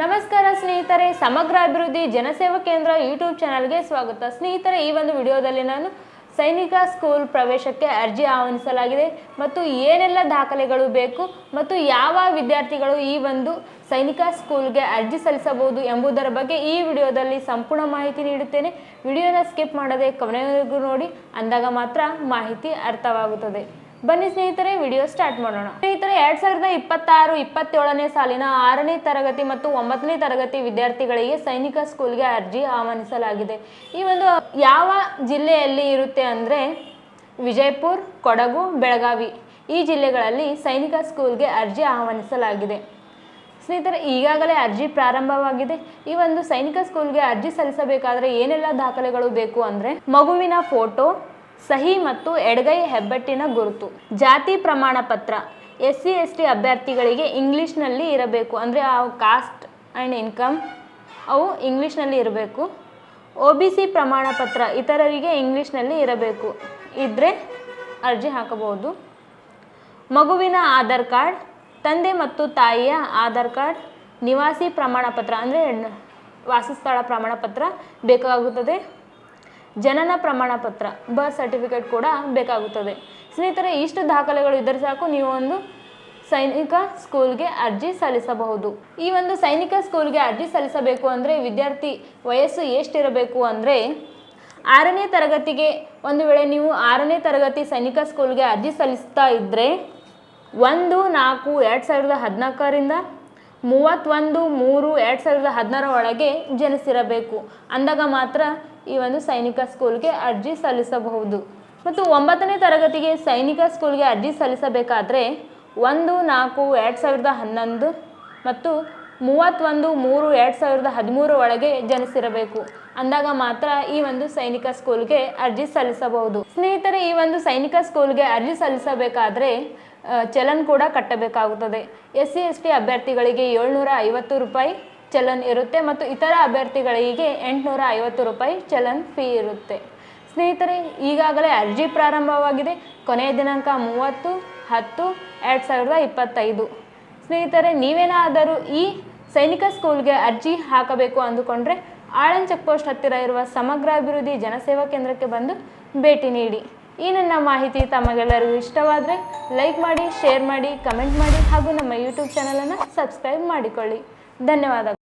ನಮಸ್ಕಾರ ಸ್ನೇಹಿತರೆ, ಸಮಗ್ರ ಅಭಿವೃದ್ಧಿ ಜನಸೇವಾ ಕೇಂದ್ರ ಯೂಟ್ಯೂಬ್ ಚಾನಲ್ಗೆ ಸ್ವಾಗತ. ಸ್ನೇಹಿತರೆ, ಈ ಒಂದು ವಿಡಿಯೋದಲ್ಲಿ ನಾನು ಸೈನಿಕ ಸ್ಕೂಲ್ ಪ್ರವೇಶಕ್ಕೆ ಅರ್ಜಿ ಆಹ್ವಾನಿಸಲಾಗಿದೆ ಮತ್ತು ಏನೆಲ್ಲ ದಾಖಲೆಗಳು ಬೇಕು ಮತ್ತು ಯಾವ ವಿದ್ಯಾರ್ಥಿಗಳು ಈ ಒಂದು ಸೈನಿಕ ಸ್ಕೂಲ್ಗೆ ಅರ್ಜಿ ಸಲ್ಲಿಸಬಹುದು ಎಂಬುದರ ಬಗ್ಗೆ ಈ ವಿಡಿಯೋದಲ್ಲಿ ಸಂಪೂರ್ಣ ಮಾಹಿತಿ ನೀಡುತ್ತೇನೆ. ವಿಡಿಯೋನ ಸ್ಕಿಪ್ ಮಾಡದೆ ಕೊನೆಯವರೆಗೂ ನೋಡಿ, ಅಂದಾಗ ಮಾತ್ರ ಮಾಹಿತಿ ಅರ್ಥವಾಗುತ್ತದೆ. ಬನ್ನಿ ಸ್ನೇಹಿತರೆ, ವಿಡಿಯೋ ಸ್ಟಾರ್ಟ್ ಮಾಡೋಣ. ಸ್ನೇಹಿತರೆ, ಎರಡ್ ಸಾವಿರದ ಇಪ್ಪತ್ತಾರು, ಇಪ್ಪತ್ತೇಳನೇ ಸಾಲಿನ ಆರನೇ ತರಗತಿ ಮತ್ತು ಒಂಬತ್ತನೇ ತರಗತಿ ವಿದ್ಯಾರ್ಥಿಗಳಿಗೆ ಸೈನಿಕ ಸ್ಕೂಲ್ಗೆ ಅರ್ಜಿ ಆಹ್ವಾನಿಸಲಾಗಿದೆ. ಈ ಒಂದು ಯಾವ ಜಿಲ್ಲೆಯಲ್ಲಿ ಇರುತ್ತೆ ಅಂದರೆ ವಿಜಯಪುರ್, ಕೊಡಗು, ಬೆಳಗಾವಿ ಈ ಜಿಲ್ಲೆಗಳಲ್ಲಿ ಸೈನಿಕ ಸ್ಕೂಲ್ಗೆ ಅರ್ಜಿ ಆಹ್ವಾನಿಸಲಾಗಿದೆ. ಸ್ನೇಹಿತರೆ, ಈಗಾಗಲೇ ಅರ್ಜಿ ಪ್ರಾರಂಭವಾಗಿದೆ. ಈ ಒಂದು ಸೈನಿಕ ಸ್ಕೂಲ್ಗೆ ಅರ್ಜಿ ಸಲ್ಲಿಸಬೇಕಾದ್ರೆ ಏನೆಲ್ಲ ದಾಖಲೆಗಳು ಬೇಕು ಅಂದರೆ ಮಗುವಿನ ಫೋಟೋ ಸಹಿ ಮತ್ತು ಎಡಗೈ ಹೆಬ್ಬೆಟ್ಟಿನ ಗುರುತು. ಜಾತಿ ಪ್ರಮಾಣ ಪತ್ರ. ಎಸ್ ಸಿ ಎಸ್ ಟಿ ಅಭ್ಯರ್ಥಿಗಳಿಗೆ ಇಂಗ್ಲೀಷ್ನಲ್ಲಿ ಇರಬೇಕು. ಅಂದರೆ ಆ ಕಾಸ್ಟ್ ಆ್ಯಂಡ್ ಇನ್ಕಮ್ ಅವು ಇಂಗ್ಲೀಷ್ನಲ್ಲಿ ಇರಬೇಕು. ಒ ಬಿ ಸಿ ಪ್ರಮಾಣ ಪತ್ರ ಇತರರಿಗೆ ಇಂಗ್ಲೀಷ್ನಲ್ಲಿ ಇರಬೇಕು. ಇದ್ದರೆ ಅರ್ಜಿ ಹಾಕಬಹುದು. ಮಗುವಿನ ಆಧಾರ್ ಕಾರ್ಡ್, ತಂದೆ ಮತ್ತು ತಾಯಿಯ ಆಧಾರ್ ಕಾರ್ಡ್, ನಿವಾಸಿ ಪ್ರಮಾಣ ಪತ್ರ. ಅಂದರೆ ವಾಸಸ್ಥಳ ಪ್ರಮಾಣ ಪತ್ರ ಬೇಕಾಗುತ್ತದೆ. ಜನನ ಪ್ರಮಾಣ ಪತ್ರ ಬರ್ತ್ ಸರ್ಟಿಫಿಕೇಟ್ ಕೂಡ ಬೇಕಾಗುತ್ತದೆ. ಸ್ನೇಹಿತರೆ, ಇಷ್ಟು ದಾಖಲೆಗಳು ಇದ್ದರೆ ಸಾಕು, ನೀವು ಒಂದು ಸೈನಿಕ ಸ್ಕೂಲ್ಗೆ ಅರ್ಜಿ ಸಲ್ಲಿಸಬಹುದು. ಈ ಒಂದು ಸೈನಿಕ ಸ್ಕೂಲ್ಗೆ ಅರ್ಜಿ ಸಲ್ಲಿಸಬೇಕು ಅಂದರೆ ವಿದ್ಯಾರ್ಥಿ ವಯಸ್ಸು ಎಷ್ಟಿರಬೇಕು ಅಂದರೆ ಆರನೇ ತರಗತಿಗೆ ಒಂದು ವೇಳೆ ನೀವು ಆರನೇ ತರಗತಿ ಸೈನಿಕ ಸ್ಕೂಲ್ಗೆ ಅರ್ಜಿ ಸಲ್ಲಿಸ್ತಾ ಇದ್ದರೆ ಒಂದು, ನಾಲ್ಕು, ಎರಡು ಸಾವಿರದ ಹದಿನಾಲ್ಕರಿಂದ ಮೂವತ್ತೊಂದು, ಮೂರು, ಎರಡು ಸಾವಿರದ ಹದಿನಾರ ಒಳಗೆ ಜನಿಸಿರಬೇಕು. ಅಂದಾಗ ಮಾತ್ರ ಈ ಒಂದು ಸೈನಿಕ ಸ್ಕೂಲ್ಗೆ ಅರ್ಜಿ ಸಲ್ಲಿಸಬಹುದು. ಮತ್ತು ಒಂಬತ್ತನೇ ತರಗತಿಗೆ ಸೈನಿಕ ಸ್ಕೂಲ್ಗೆ ಅರ್ಜಿ ಸಲ್ಲಿಸಬೇಕಾದ್ರೆ ಒಂದು ನಾಲ್ಕು ಎರಡು ಸಾವಿರದ ಹನ್ನೊಂದು ಮತ್ತು ಮೂವತ್ತೊಂದು ಮೂರು ಎರಡು ಸಾವಿರದ ಹದಿಮೂರು ಒಳಗೆ ಜನಿಸಿರಬೇಕು. ಅಂದಾಗ ಮಾತ್ರ ಈ ಒಂದು ಸೈನಿಕ ಸ್ಕೂಲ್ಗೆ ಅರ್ಜಿ ಸಲ್ಲಿಸಬಹುದು. ಸ್ನೇಹಿತರೆ, ಈ ಒಂದು ಸೈನಿಕ ಸ್ಕೂಲ್ಗೆ ಅರ್ಜಿ ಸಲ್ಲಿಸಬೇಕಾದ್ರೆ ಚಲನ್ ಕೂಡ ಕಟ್ಟಬೇಕಾಗುತ್ತದೆ. ಎಸ್ ಸಿ ಎಸ್ ಟಿ ಅಭ್ಯರ್ಥಿಗಳಿಗೆ ಏಳ್ನೂರ ಐವತ್ತು ರೂಪಾಯಿ ಚಲನ್ ಇರುತ್ತೆ ಮತ್ತು ಇತರ ಅಭ್ಯರ್ಥಿಗಳಿಗೆ ಎಂಟುನೂರ ಐವತ್ತು ರೂಪಾಯಿ ಚಲನ್ ಫೀ ಇರುತ್ತೆ. ಸ್ನೇಹಿತರೆ, ಈಗಾಗಲೇ ಅರ್ಜಿ ಪ್ರಾರಂಭವಾಗಿದೆ. ಕೊನೆಯ ದಿನಾಂಕ ಮೂವತ್ತು, ಹತ್ತು, ಎರಡು ಸಾವಿರದ ಇಪ್ಪತ್ತೈದು. ಸ್ನೇಹಿತರೆ, ನೀವೇನಾದರೂ ಈ ಸೈನಿಕ ಸ್ಕೂಲ್ಗೆ ಅರ್ಜಿ ಹಾಕಬೇಕು ಅಂದುಕೊಂಡ್ರೆ ಆಳನ್ ಚೆಕ್ಪೋಸ್ಟ್ ಹತ್ತಿರ ಇರುವ ಸಮಗ್ರ ಅಭಿವೃದ್ಧಿ ಜನಸೇವಾ ಕೇಂದ್ರಕ್ಕೆ ಬಂದು ಭೇಟಿ ನೀಡಿ. ಈ ನನ್ನ ಮಾಹಿತಿ ತಮಗೆಲ್ಲರಿಗೂ ಇಷ್ಟವಾದರೆ ಲೈಕ್ ಮಾಡಿ, ಶೇರ್ ಮಾಡಿ, ಕಮೆಂಟ್ ಮಾಡಿ ಹಾಗೂ ನಮ್ಮ ಯೂಟ್ಯೂಬ್ ಚಾನಲನ್ನು ಸಬ್ಸ್ಕ್ರೈಬ್ ಮಾಡಿಕೊಳ್ಳಿ. ಧನ್ಯವಾದಗಳು.